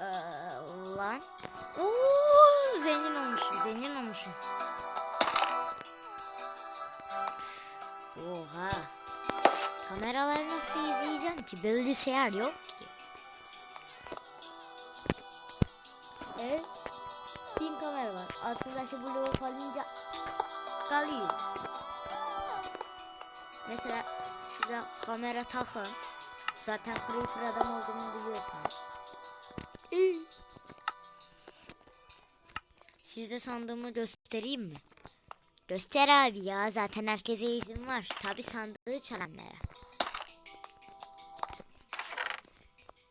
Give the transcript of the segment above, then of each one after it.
Ee, lan. Oo, zengin olmuşum, zengin olmuşum. Oha. Kameraları nasıl izleyeceğim ki? Bilgisayar yok ki. Evet. Bin kamera var. Altındaki bloğu kalınca kalıyor. Mesela şurada kamera takın. Zaten creeper adam olduğumu biliyorsunuz. Size sandığımı göstereyim mi? Göster abi ya zaten herkese izin var. Tabi sandığı çalanlara.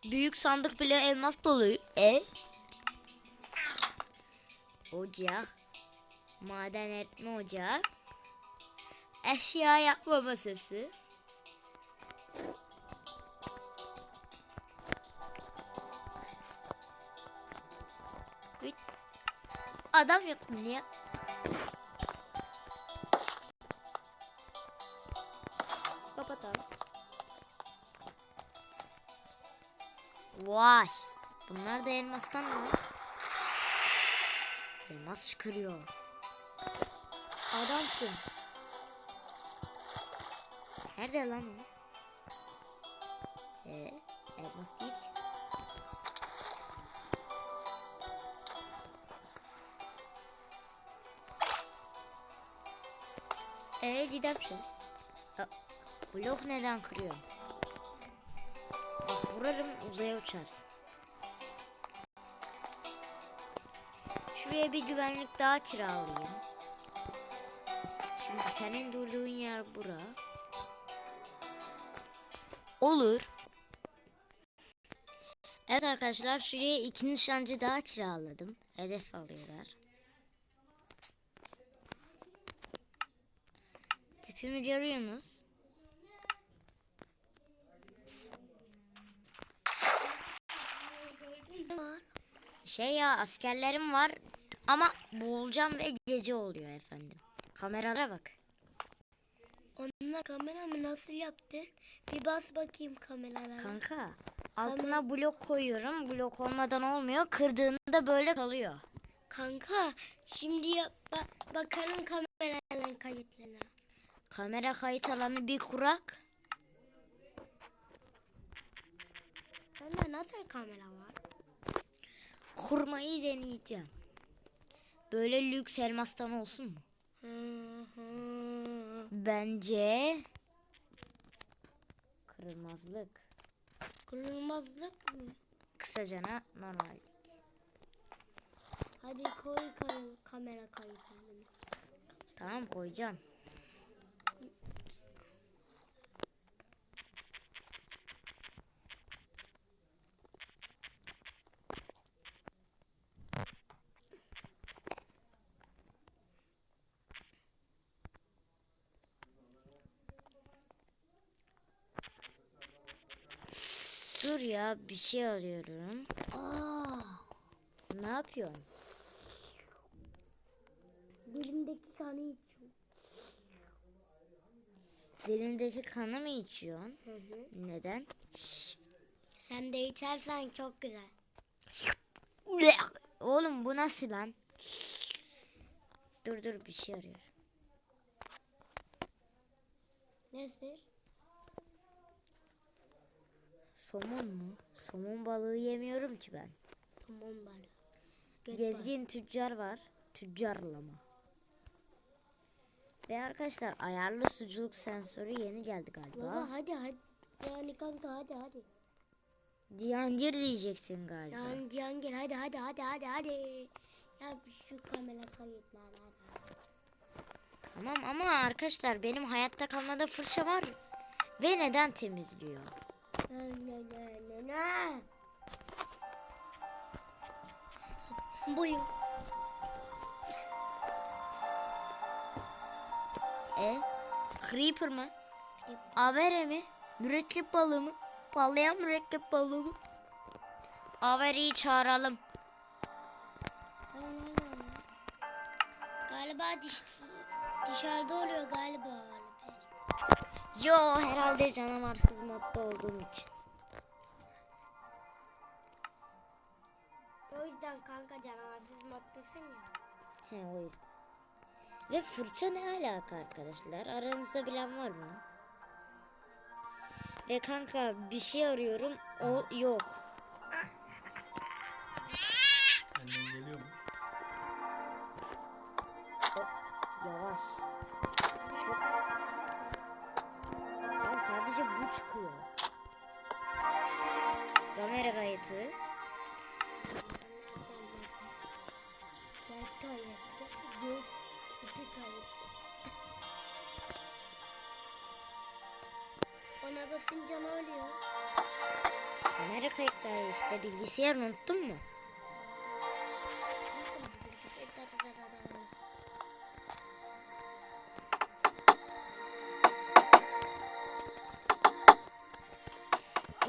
Büyük sandık bile elmas dolu. E? Ocak. Maden etme ocağı. Eşya yapma masası. Adam yok niye? Kapatalım. Vay. Bunlar da elmastan mı? Elmas çıkarıyor. Adamsın. Nerede lan o? Ee, elmas değil. ki. Ee. Aa, blok neden kırıyor? Bak vurarım uzaya uçarsın. Şuraya bir güvenlik daha kiralayayım. Şimdi senin durduğun yer bura. Olur. Evet arkadaşlar şuraya iki nişancı daha kiraladım. Hedef alıyorlar. Tipimi görüyorsunuz. Şey ya askerlerim var ama boğulacağım ve gece oluyor efendim. Kameralara bak. Onlar kameramı nasıl yaptı? Bir bas bakayım kameralara. Kanka altına blok koyuyorum. Blok olmadan olmuyor. Kırdığında böyle kalıyor. Kanka şimdi yap, ba- bakalım kameraların kayıtlarına. Kamera kayıt alanı bir kurak. Sende nasıl kamera var? Kurmayı deneyeceğim. Böyle lüks elmastan olsun mu? Hı hı. Bence kırılmazlık. Kırılmazlık mı? Kısacana normallik. Hadi koy kamera kayıtlarını. Tamam koyacağım. Dur ya bir şey alıyorum. Aa, Ne yapıyorsun? dilimdeki kanı içiyor. Dilindeki kanı mı içiyorsun? Hı hı. Neden? Sen de içersen çok güzel. Oğlum bu nasıl lan? Dur dur bir şey arıyor. Nasıl? Somon mu? Somon balığı yemiyorum ki ben. Bari. Göt Gezgin tüccar var. Tüccarlama. Ve arkadaşlar ayarlı suculuk sensörü yeni geldi galiba. Baba hadi hadi. Yani kanka hadi hadi. Cihangir diyeceksin galiba. Yani Cihangir hadi hadi hadi hadi hadi. Ya şu kamera kayıtları hadi. Tamam ama arkadaşlar benim hayatta kalmada fırça var. Ve neden temizliyor? Buyum. E? Creeper mı? Avere mi? Mürekkep balığı mı? Parlayan mürekkep balığı mı? Avere'yi çağıralım. Galiba diş, dışarıda oluyor galiba. Yo herhalde canavarsız modda olduğum için. O yüzden kanka canavarsız moddasın ya. He o yüzden. Ve fırça ne alaka arkadaşlar? Aranızda bilen var mı? Ve kanka bir şey arıyorum. O yok. Annen geliyor mu? Yavaş. Çıkıyor. Kamera kayıtı. Ona basınca ne oluyor? Kamera kayıtları işte. Bilgisayar unuttun mu?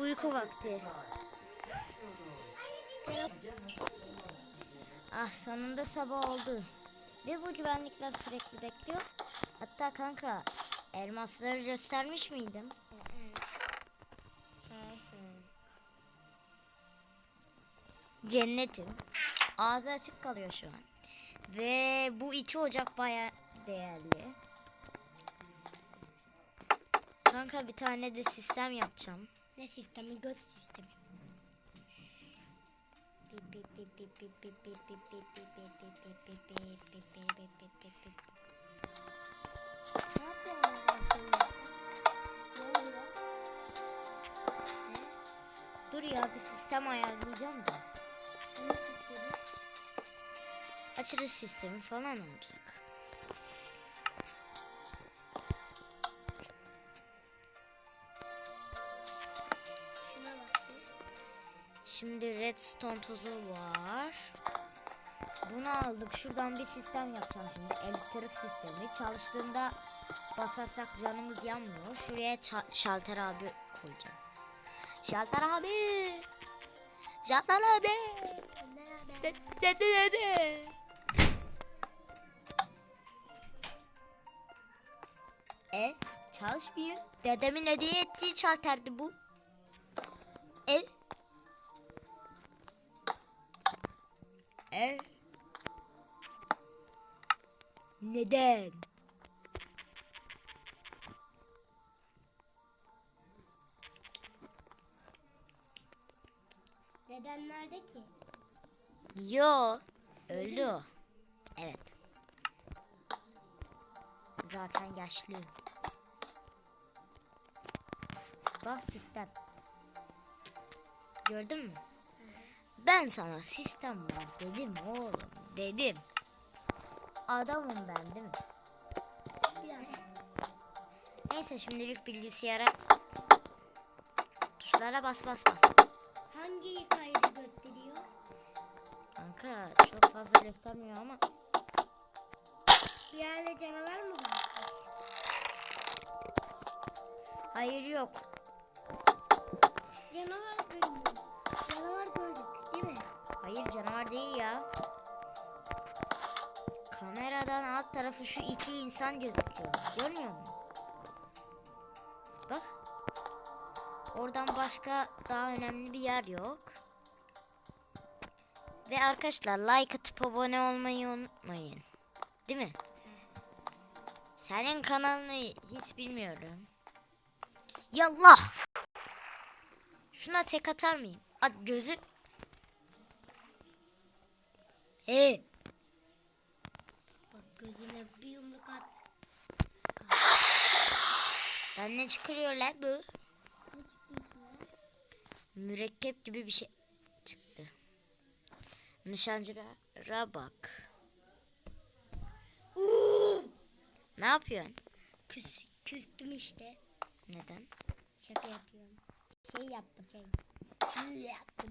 Uyku vakti. Ah sonunda sabah oldu. Ve bu güvenlikler sürekli bekliyor. Hatta kanka elmasları göstermiş miydim? Cennetim. Ağzı açık kalıyor şu an. Ve bu iki ocak baya değerli. Kanka bir tane de sistem yapacağım. Ne sistemi? Göz sistemi. Dur ya bir sistem ayarlayacağım da. Açılış sistemi falan olacak. Şimdi redstone tozu var. Bunu aldık. Şuradan bir sistem yapacağım şimdi. Elektrik sistemi. Çalıştığında basarsak canımız yanmıyor. Şuraya şalter abi koyacağım. Şalter abi. Şalter abi. Şalter abi. E çalışmıyor. Dedemin hediye ettiği şalterdi bu. E E? Neden? Neden nerede ki? Yo, öldü o. Evet. Zaten yaşlı. Bak sistem. Gördün mü? Ben sana sistem var dedim oğlum. Dedim. Adamım ben değil mi? Biraz. Neyse şimdilik bilgisayara tuşlara bas bas bas. Hangi kaydı gösteriyor? Kanka çok fazla göstermiyor ama Bir yerde canavar mı var? hayır yok. Canavar gördüm. Canavar gördük değil mi? Hayır canavar değil ya. Kameradan alt tarafı şu iki insan gözüküyor. Görmüyor musun? Bak. Oradan başka daha önemli bir yer yok. Ve arkadaşlar like atıp abone olmayı unutmayın. Değil mi? Senin kanalını hiç bilmiyorum. Yallah. Şuna tek atar mıyım? At gözü. Hey. Bak gözüne bir yumruk at. Ben ne çıkıyor lan bu? Lan? Mürekkep gibi bir şey çıktı. Nişancılara bak. Ne yapıyorsun? Küs, küstüm işte. Neden? Şaka yapıyorum. Şey yaptım şey. Hı yaptım.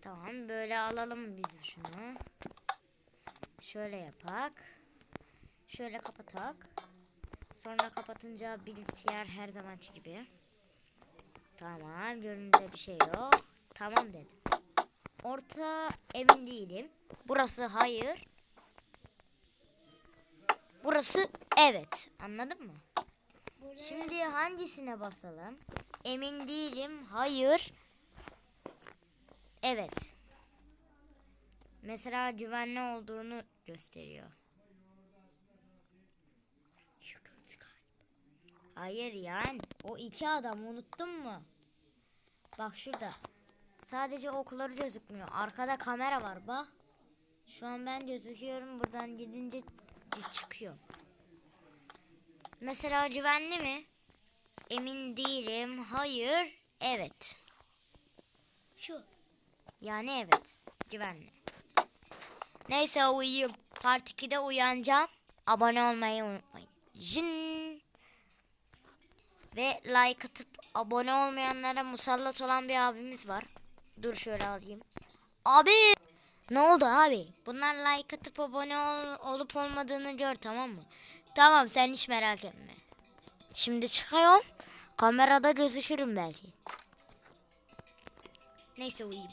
Tamam böyle alalım biz şunu. Şöyle yapak. Şöyle kapatak. Sonra kapatınca bilgisayar her zamanki gibi. Tamam görünümde bir şey yok. Tamam dedim. Orta emin değilim. Burası hayır. Burası evet. Anladın mı? Şimdi hangisine basalım? Emin değilim. Hayır. Evet. Mesela güvenli olduğunu gösteriyor. Hayır yani o iki adam unuttun mu? Bak şurada. Sadece okları gözükmüyor. Arkada kamera var bak. Şu an ben gözüküyorum. Buradan gidince çıkıyor. Mesela güvenli mi? Emin değilim. Hayır. Evet. Yani evet. Güvenli. Neyse uyuyayım. Part 2'de uyanacağım. Abone olmayı unutmayın. Jin. Ve like atıp abone olmayanlara musallat olan bir abimiz var. Dur şöyle alayım. Abi! Ne oldu abi? Bunlar like atıp abone ol- olup olmadığını gör tamam mı? Tamam sen hiç merak etme. Şimdi çıkıyorum. Kamerada gözükürüm belki. Neyse uyuyayım.